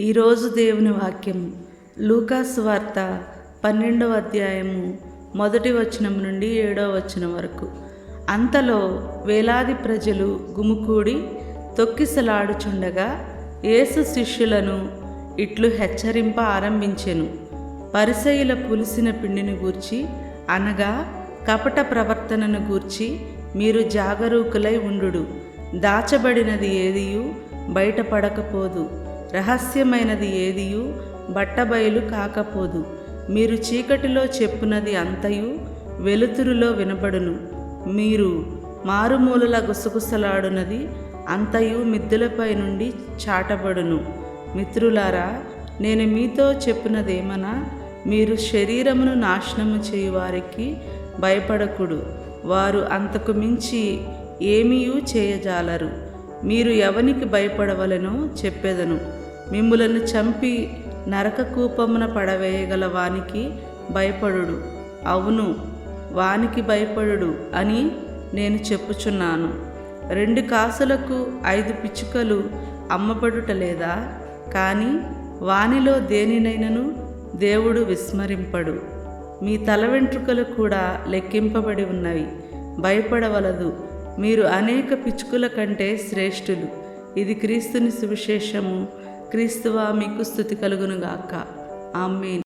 ఈరోజు దేవుని వాక్యం లూకాస్ వార్త పన్నెండవ అధ్యాయము మొదటి వచనం నుండి ఏడవ వచనం వరకు. అంతలో వేలాది ప్రజలు గుమికూడి తొక్కిసలాడుచుండగా యేసు శిష్యులను ఇట్లు హెచ్చరింప ఆరంభించెను. పరిసయుల పులిసిన పిండిని గూర్చి అనగా కపట ప్రవర్తనను గూర్చి మీరు జాగరూకులై ఉండుడు. దాచబడినది ఏదియూ బయటపడకపోదు. రహస్యమైనది ఏదియు బట్టబయలు కాకపోదు. మీరు చీకటిలో చెప్పునది అంతయు వెలుతురులో వినబడును. మీరు మారుమూలల గుసగుసలాడునది అంతయు మిద్దులపై నుండి చాటబడును. మిత్రులారా నేను మీతో చెప్పునదేమనా? మీరు శరీరమును నాశనము చేయువారికి భయపడకుడు. వారు అంతకు మించి ఏమీయూ చేయజాలరు. మీరు ఎవనికి భయపడవలెనో చెప్పెదను. మిమ్ములను చంపి నరక కూపమున పడవేయగల వానికి భయపడుడు. అవును వానికి భయపడుడు అని నేను చెప్పుచున్నాను. రెండు కాసులకు ఐదు పిచ్చుకలు అమ్మబడుట లేదా? కానీ వానిలో దేనినైనను దేవుడు విస్మరింపడు. మీ తల వెంట్రుకలు కూడా లెక్కింపబడి ఉన్నవి. భయపడవలదు. మీరు అనేక పిచ్చుకల కంటే శ్రేష్ఠులు. ఇది క్రీస్తుని సువిశేషము. క్రీస్తువా మీకు స్థుతి కలుగునుగాక. ఆమెన్.